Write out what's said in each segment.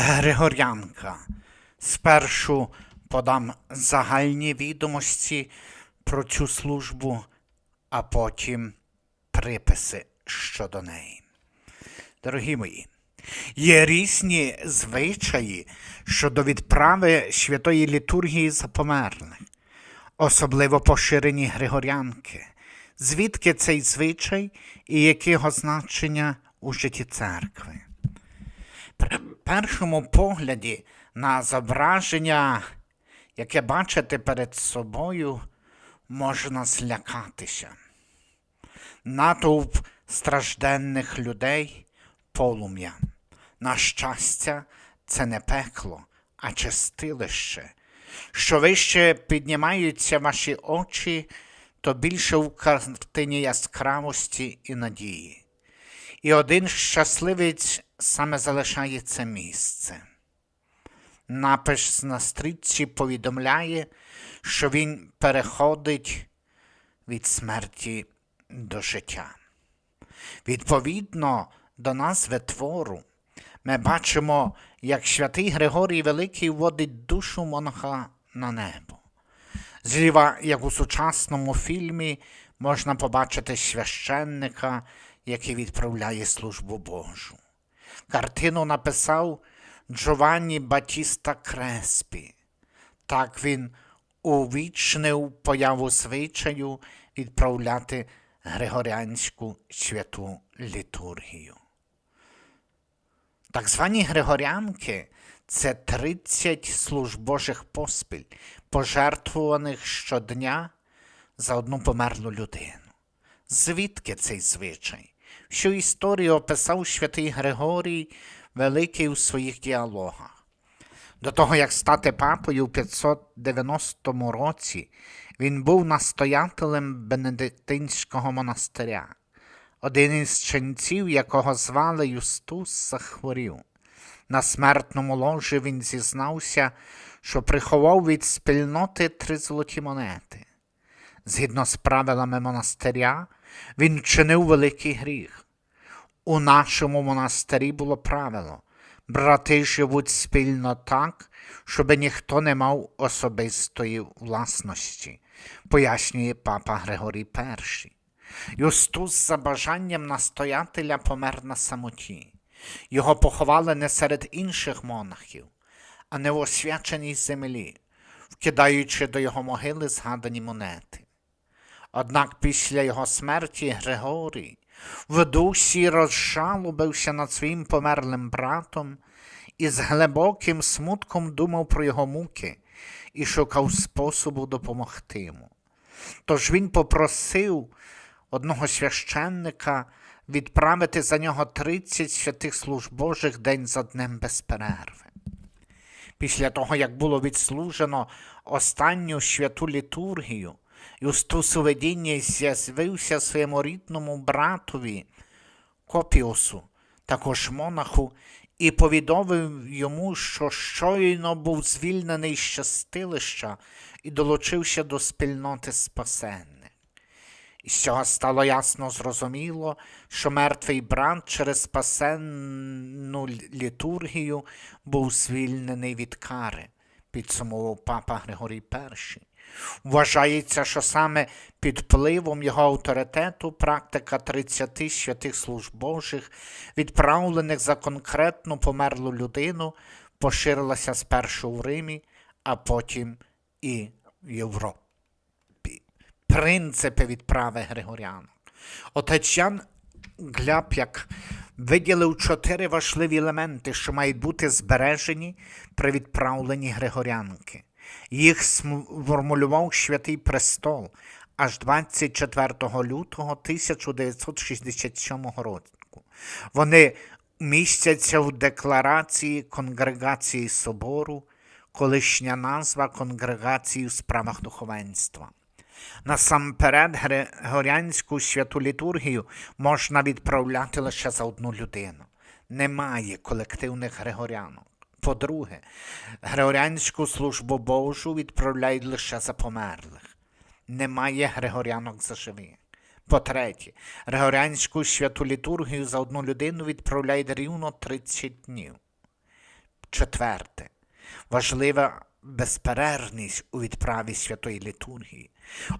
Григорянка. Спершу подам загальні відомості про цю службу, а потім приписи щодо неї. Дорогі мої, є різні звичаї щодо відправи святої літургії за померлих, особливо поширені григорянки. Звідки цей звичай і яке його значення у житті церкви? Першому погляді на зображення, яке бачите перед собою, можна злякатися. Натовп стражденних людей полум'я. На щастя, це не пекло, а чистилище. Що вище піднімаються ваші очі, то більше у картині яскравості і надії. І один щасливець саме залишає це місце. Напис на стрічці повідомляє, що він переходить від смерті до життя. Відповідно до назви твору, ми бачимо, як святий Григорій Великий вводить душу монаха на небо. Зліва, як у сучасному фільмі, можна побачити священника, який відправляє службу Божу. Картину написав Джованні Батіста Креспі. Так він увічнив появу звичаю відправляти Григоріанську святу літургію. Так звані Григоріанки це 30 служб Божих поспіль, пожертвуваних щодня за одну померлу людину. Звідки цей звичай? Всю історію описав святий Григорій Великий у своїх діалогах. До того, як стати папою у 590 році, він був настоятелем Бенедиктинського монастиря. Один із ченців, якого звали Юстус, захворів. На смертному ложі він зізнався, що приховав від спільноти три золоті монети. Згідно з правилами монастиря, він вчинив великий гріх. У нашому монастирі було правило брати живуть спільно так, щоби ніхто не мав особистої власності, пояснює папа Григорій І. Юстус за бажанням настоятеля помер на самоті. Його поховали не серед інших монахів, а не в освяченій землі, вкидаючи до його могили згадані монети. Однак після його смерті Григорій в дусі розжалобився над своїм померлим братом і з глибоким смутком думав про його муки і шукав способу допомогти йому. Тож він попросив одного священника відправити за нього 30 святих служб Божих день за днем без перерви. Після того, як було відслужено останню святу літургію, Юстус у видінні з'явився своєму рідному братові Копіусу, також монаху, і повідомив йому, що щойно був звільнений з щастилища і долучився до спільноти спасенних. І з цього стало ясно зрозуміло, що мертвий брат через спасенну літургію був звільнений від кари, підсумував папа Григорій І. Вважається, що саме під впливом його авторитету практика 30 святих служб Божих, відправлених за конкретну померлу людину, поширилася спершу в Римі, а потім і в Європі. Принципи відправи Григоріанок. Отець Ян Гляп'як виділив чотири важливі елементи, що мають бути збережені при відправленні Григоріанки. Їх сформулював Святий Престол аж 24 лютого 1967 року. Вони містяться в декларації Конгрегації Собору, колишня назва Конгрегації у справах духовенства. Насамперед, Григоріанську святу літургію можна відправляти лише за одну людину. Немає колективних григорянок. По-друге, Григоріанську службу Божу відправляють лише за померлих. Немає григорянок за живих. По-третє, Григоріанську святу літургію за одну людину відправляють рівно 30 днів. Четверте. Важлива безперервність у відправі святої літургії.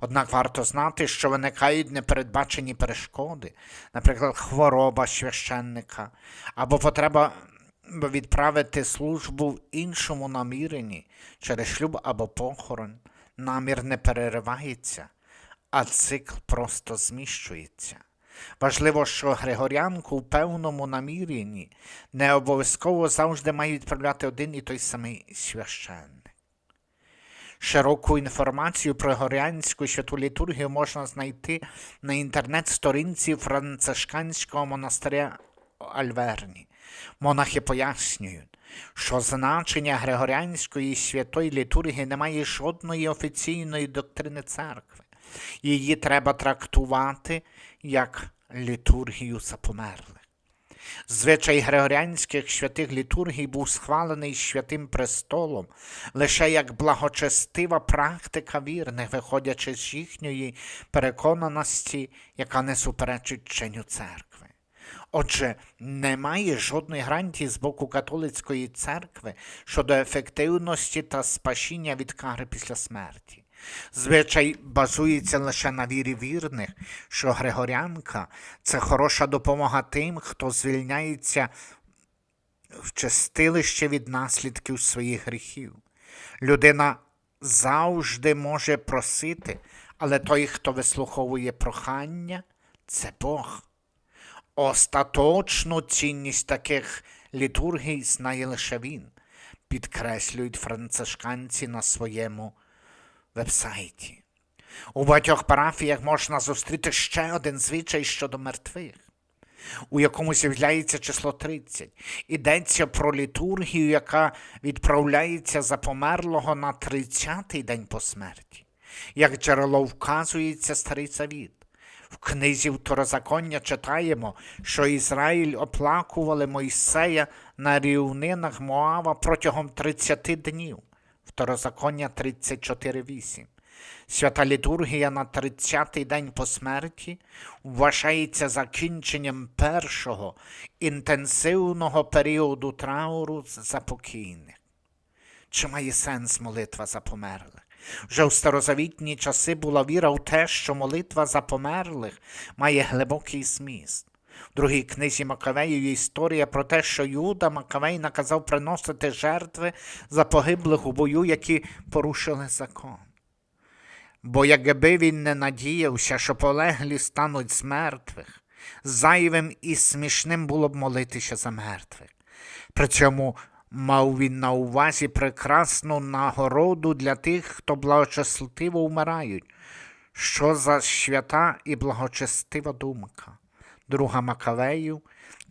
Однак варто знати, що виникають непередбачені перешкоди, наприклад, хвороба священника або потреба відправити службу в іншому наміренні через шлюб або похорон. Намір не переривається, а цикл просто зміщується. Важливо, що григоріанку в певному наміренні не обов'язково завжди має відправляти один і той самий священник. Широку інформацію про Горянську святу літургію можна знайти на інтернет-сторінці францишканського монастиря Альверні. Монахи пояснюють, що значення Григоріанської святої літургії не має жодної офіційної доктрини церкви. Її треба трактувати як літургію за померлих. Звичай григоріанських святих літургій був схвалений святим престолом лише як благочестива практика вірних, виходячи з їхньої переконаності, яка не суперечить вченню церкви. Отже, немає жодної гарантії з боку католицької церкви щодо ефективності та спасіння від кари після смерті. Звичай базується лише на вірі вірних, що Григорянка це хороша допомога тим, хто звільняється в чистилище від наслідків своїх гріхів. Людина завжди може просити, але той, хто вислуховує прохання, це Бог. Остаточну цінність таких літургій знає лише він, підкреслюють францишканці на своєму вебсайті. У багатьох парафіях можна зустріти ще один звичай щодо мертвих, у якому з'являється число 30. Йдеться про літургію, яка відправляється за померлого на 30-й день по смерті. Як джерело вказується старий завіт. В книзі Второзаконня читаємо, що Ізраїль оплакували Мойсея на рівнинах Моава протягом 30 днів. Второзаконня 34.8. Свята літургія на 30-й день по смерті вважається закінченням першого інтенсивного періоду трауру за покійних. Чи має сенс молитва за померлих? Вже в старозавітні часи була віра в те, що молитва за померлих має глибокий зміст. В другій книзі Макавеїв є історія про те, що Юда Макавей наказав приносити жертви за погиблих у бою, які порушили закон. Бо якби він не надіявся, що полеглі стануть з мертвих, зайвим і смішним було б молитися за мертвих. При цьому мав він на увазі прекрасну нагороду для тих, хто благочестиво вмирають. Що за свята і благочестива думка? Друга Макавею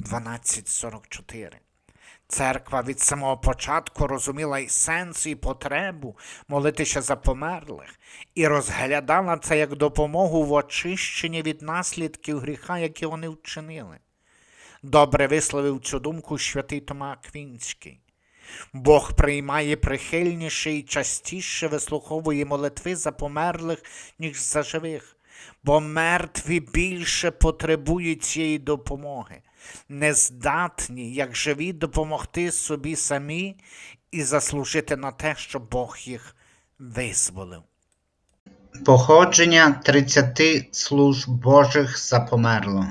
12.44. Церква від самого початку розуміла і сенс, і потребу молитися за померлих, і розглядала це як допомогу в очищенні від наслідків гріха, які вони вчинили. Добре висловив цю думку святий Тома Аквінський. Бог приймає прихильніше і частіше вислуховує молитви за померлих, ніж за живих, бо мертві більше потребують цієї допомоги, нездатні, як живі, допомогти собі самі і заслужити на те, що Бог їх визволив. Походження 30 служб Божих за померлого.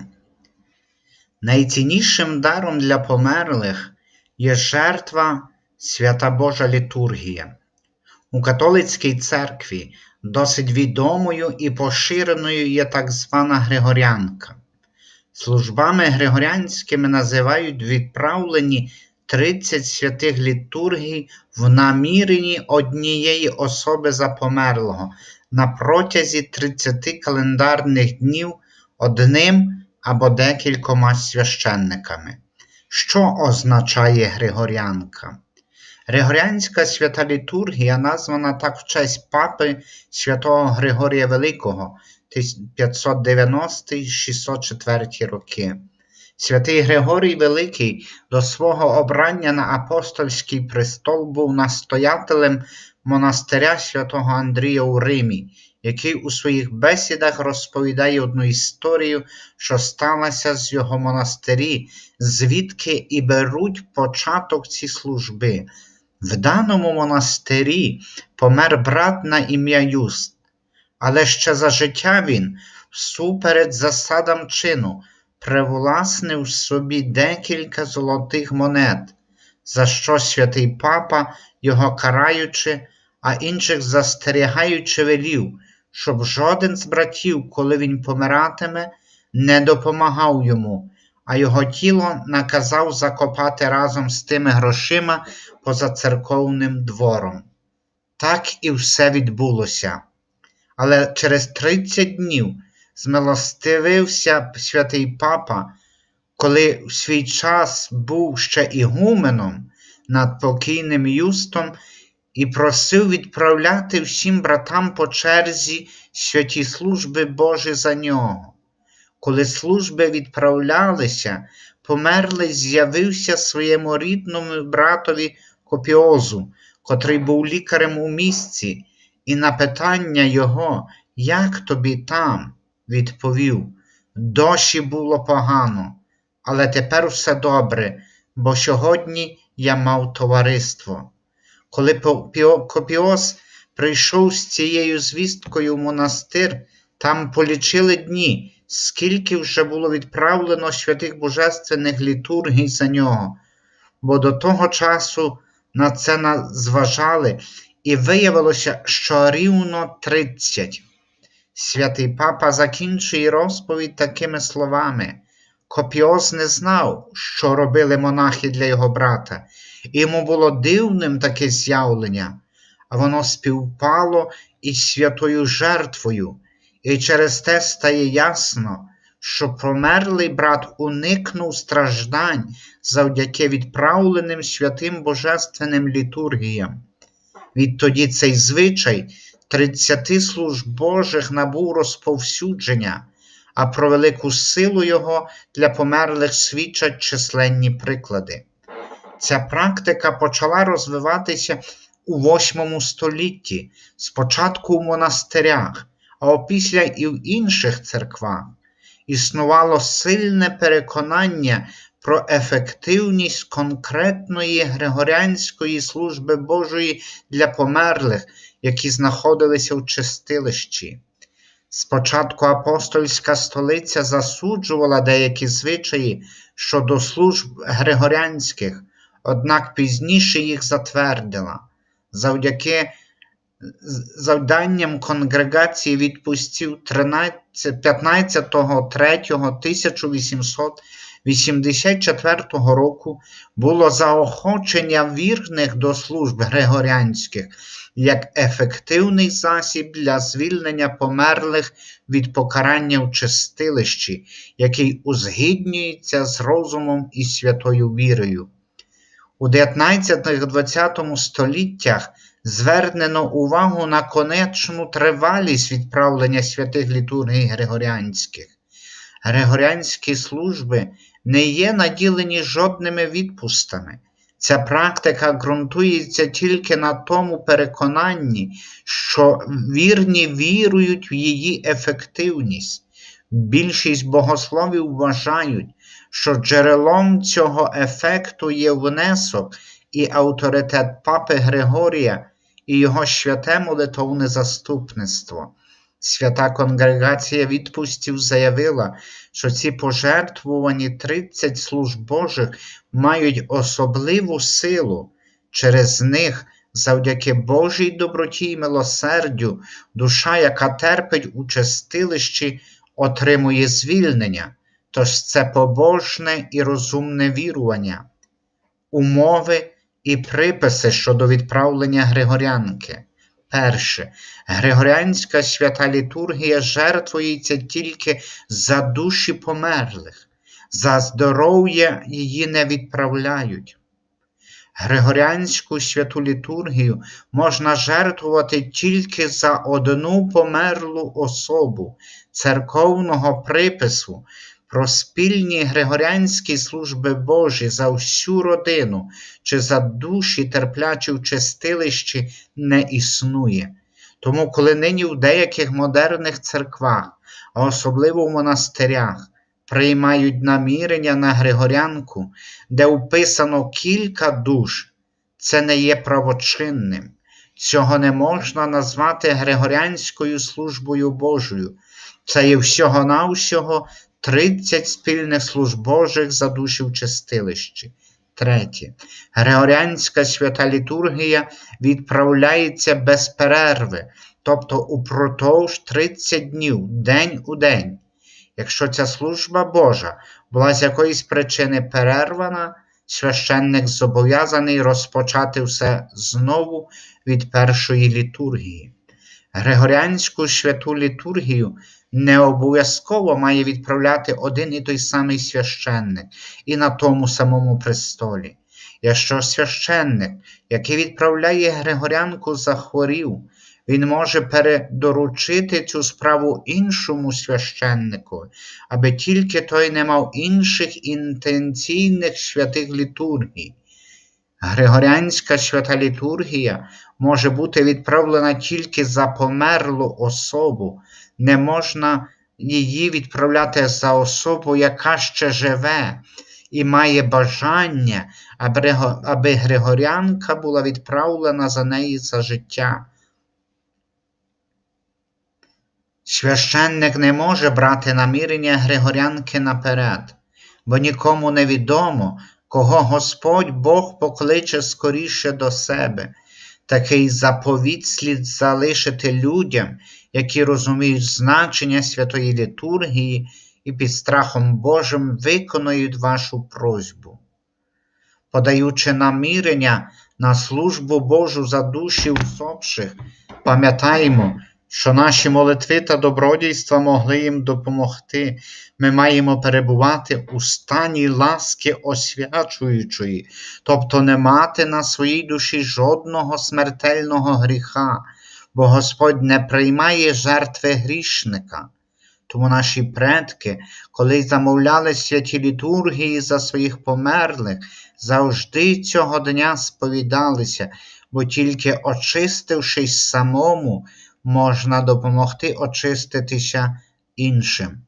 Найціннішим даром для померлих є жертва Свята Божа літургія. У католицькій церкві досить відомою і поширеною є так звана Григоріанка. Службами григоріанськими називають відправлені 30 святих літургій в наміренні однієї особи за померлого на протязі 30 календарних днів одним або декількома священниками. Що означає Григоріанка? Григоріанська свята літургія названа так в честь папи святого Григорія Великого 590-604 роки. Святий Григорій Великий до свого обрання на апостольський престол був настоятелем монастиря святого Андрія у Римі, який у своїх бесідах розповідає одну історію, що сталася з його монастирі, звідки і беруть початок ці служби. В даному монастирі помер брат на ім'я Юст, але ще за життя він, всуперед засадам чину, привласнив собі декілька золотих монет, за що святий папа, його караючи, а інших застерігаючи велів, щоб жоден з братів, коли він помиратиме, не допомагав йому, а його тіло наказав закопати разом з тими грошима поза церковним двором. Так і все відбулося. Але через 30 днів змилостивився святий папа, коли в свій час був ще ігуменом над покійним Юстом і просив відправляти всім братам по черзі святі служби Божі за нього. Коли служби відправлялися, померлий з'явився своєму рідному братові Копіозу, котрий був лікарем у місці, і на питання його, як тобі там, відповів: Дощі було погано, але тепер все добре, бо сьогодні я мав товариство. Коли Копіос прийшов з цією звісткою в монастир, там полічили дні, скільки вже було відправлено святих божественних літургій за нього, бо до того часу на це на- зважали, і виявилося, що рівно 30. Святий папа закінчує розповідь такими словами. Копіос не знав, що робили монахи для його брата, йому було дивним таке з'явлення, а воно співпало із святою жертвою, і через те стає ясно, що померлий брат уникнув страждань завдяки відправленим святим божественним літургіям. Відтоді цей звичай 30 служб Божих набув розповсюдження, а про велику силу його для померлих свідчать численні приклади. Ця практика почала розвиватися у VIII столітті, спочатку в монастирях, а опісля і в інших церквах. Існувало сильне переконання про ефективність конкретної григоріанської служби Божої для померлих, які знаходилися в чистилищі. Спочатку апостольська столиця засуджувала деякі звичаї щодо служб григоріанських, однак пізніше їх затвердила. Завдяки завданням конгрегації відпустів 15.3.1884 року було заохочення вірних до служб григоріанських як ефективний засіб для звільнення померлих від покарання в чистилищі, який узгіднюється з розумом і святою вірою. У 19-20 століттях звернено увагу на конечну тривалість відправлення святих літургій григоріанських. Григоріанські служби не є наділені жодними відпустами. Ця практика ґрунтується тільки на тому переконанні, що вірні вірують в її ефективність. Більшість богословів вважають, що джерелом цього ефекту є внесок і авторитет папи Григорія і його святе молитовне заступництво. Свята конгрегація відпустів заявила, що ці пожертвувані 30 служб Божих мають особливу силу. Через них, завдяки Божій доброті й милосердю, душа, яка терпить у чистилищі, отримує звільнення, тож це побожне і розумне вірування, умови і приписи щодо відправлення Григорянки. Перше, Григоріанська свята літургія жертвується тільки за душі померлих, за здоров'я її не відправляють. Григоріанську святу літургію можна жертвувати тільки за одну померлу особу церковного припису про спільні григоріанські служби Божі за всю родину чи за душі терплячі в чистилищі не існує. Тому, коли нині в деяких модерних церквах, а особливо в монастирях, приймають намірення на Григорянку, де вписано кілька душ, це не є правочинним. Цього не можна назвати Григоріанською службою Божою. Це є всього-навсього 30 спільних служб Божих за душі в чистилищі. Третє. Григоріанська свята літургія відправляється без перерви, тобто упродовж 30 днів, день у день. Якщо ця служба Божа була з якоїсь причини перервана, священник зобов'язаний розпочати все знову від першої літургії. Григоріанську святу літургію не обов'язково має відправляти один і той самий священник і на тому самому престолі. Якщо священник, який відправляє Григорянку, захворів, він може передоручити цю справу іншому священнику, аби тільки той не мав інших інтенційних святих літургій. Григоріанська свята літургія може бути відправлена тільки за померлу особу, не можна її відправляти за особу, яка ще живе і має бажання, аби, Григоріанка була відправлена за неї за життя. Священник не може брати намірення Григорянки наперед, бо нікому не відомо, кого Господь Бог покличе скоріше до себе. Такий заповіт слід залишити людям, які розуміють значення святої літургії і під страхом Божим виконують вашу просьбу. Подаючи намірення на службу Божу за душі усопших, пам'ятаємо, що наші молитви та добродійства могли їм допомогти. Ми маємо перебувати у стані ласки освячуючої, тобто не мати на своїй душі жодного смертельного гріха, бо Господь не приймає жертви грішника. Тому наші предки, коли замовляли святі літургії за своїх померлих, завжди цього дня сповідалися, бо тільки очистившись самому, можна допомогти очиститися іншим.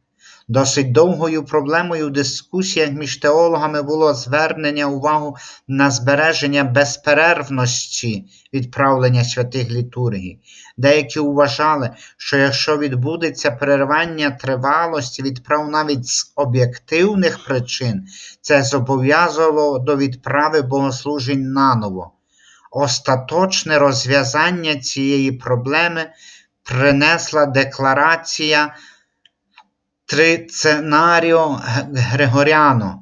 Досить довгою проблемою в дискусіях між теологами було звернення увагу на збереження безперервності відправлення святих літургій. Деякі вважали, що якщо відбудеться перервання тривалості відправ навіть з об'єктивних причин, це зобов'язувало до відправи богослужень наново. Остаточне розв'язання цієї проблеми принесла декларація Триценаріо Григоріано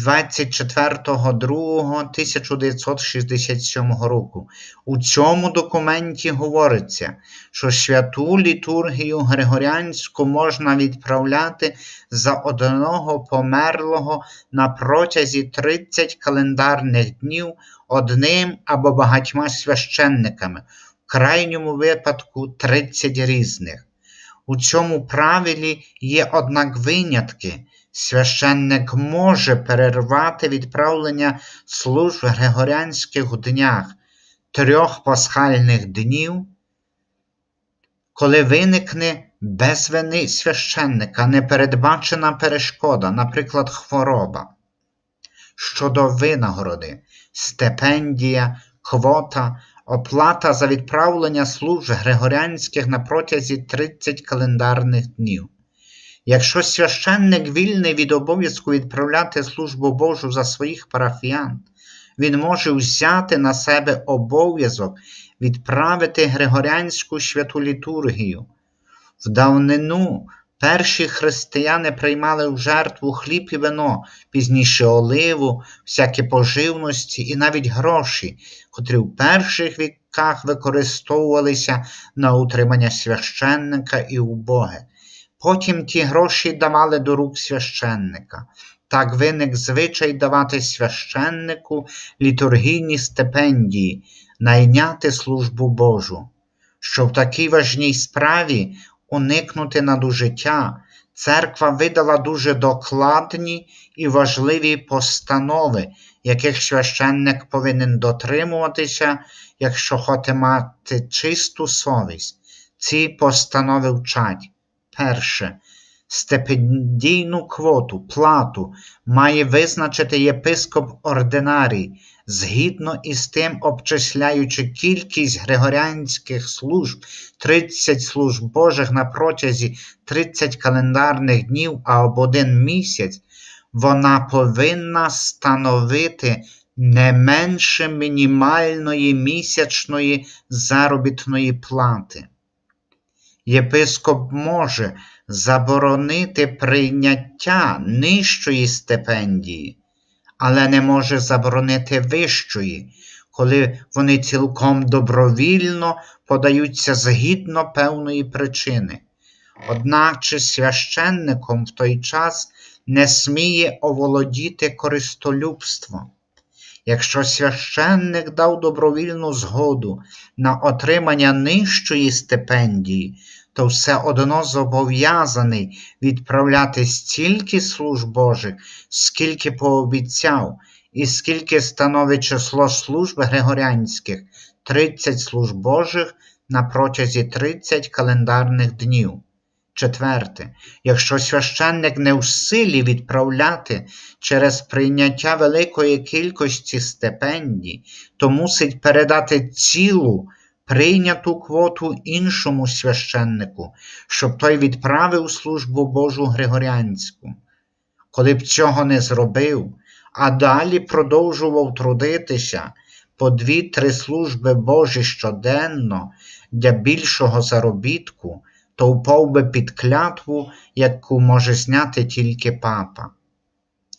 24.02.1967 року. У цьому документі говориться, що святу літургію Григоріанську можна відправляти за одного померлого на протязі 30 календарних днів одним або багатьма священниками, в крайньому випадку 30 різних. У цьому правилі є, однак, винятки. Священник може перервати відправлення служб в Григоріанських днях трьох пасхальних днів, коли виникне без вини священника непередбачена перешкода, наприклад, хвороба. Щодо винагороди, стипендія, квота, оплата за відправлення служб Григоріанських на протязі 30 календарних днів. Якщо священник вільний від обов'язку відправляти службу Божу за своїх парафіян, він може взяти на себе обов'язок відправити Григоріанську святу літургію. В давнину перші християни приймали в жертву хліб і вино, пізніше оливу, всякі поживності і навіть гроші, котрі в перших віках використовувалися на утримання священника і убоги. Потім ті гроші давали до рук священника. Так виник звичай давати священнику літургійні стипендії, найняти службу Божу. Щоб в такій важній справі уникнути надужиття, церква видала дуже докладні і важливі постанови, яких священник повинен дотримуватися, якщо хоче мати чисту совість. Ці постанови вчать. Перше. Стипендійну квоту, плату має визначити єпископ ординарій, згідно із тим обчисляючи кількість григоріанських служб, 30 служб Божих на протязі 30 календарних днів або один місяць, вона повинна становити не менше мінімальної місячної заробітної плати. Єпископ може заборонити прийняття нижчої стипендії, але не може заборонити вищої, коли вони цілком добровільно подаються згідно певної причини. Одначе священником в той час не сміє оволодіти користолюбство. Якщо священник дав добровільну згоду на отримання нижчої стипендії, то все одно зобов'язаний відправляти стільки служб Божих, скільки пообіцяв, і скільки становить число служб григоріанських 30 служб Божих на протязі 30 календарних днів. Четверте, якщо священник не в силі відправляти через прийняття великої кількості стипендій, то мусить передати цілу прийняту квоту іншому священнику, щоб той відправив службу Божу Григоріанську. Коли б цього не зробив, а далі продовжував трудитися по дві-три служби Божі щоденно для більшого заробітку, то впав би під клятву, яку може зняти тільки папа.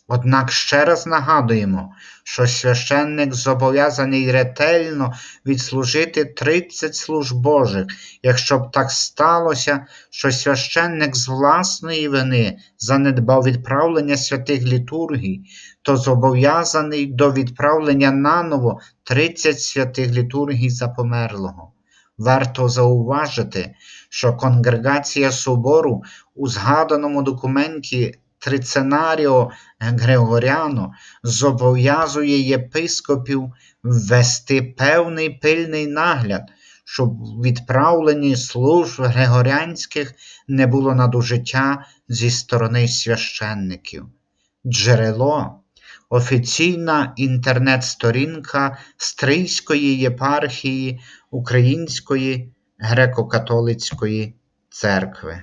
Однак ще раз нагадуємо, що священник зобов'язаний ретельно відслужити 30 служб Божих, якщо б так сталося, що священник з власної вини занедбав відправлення святих літургій, то зобов'язаний до відправлення наново 30 святих літургій за померлого. Варто зауважити, що конгрегація собору у згаданому документі Триценаріо Григоріано зобов'язує єпископів ввести певний пильний нагляд, щоб у відправленні служб григоріанських не було надужиття зі сторони священників. Джерело офіційна інтернет-сторінка Стрийської єпархії Української греко-католицької церкви.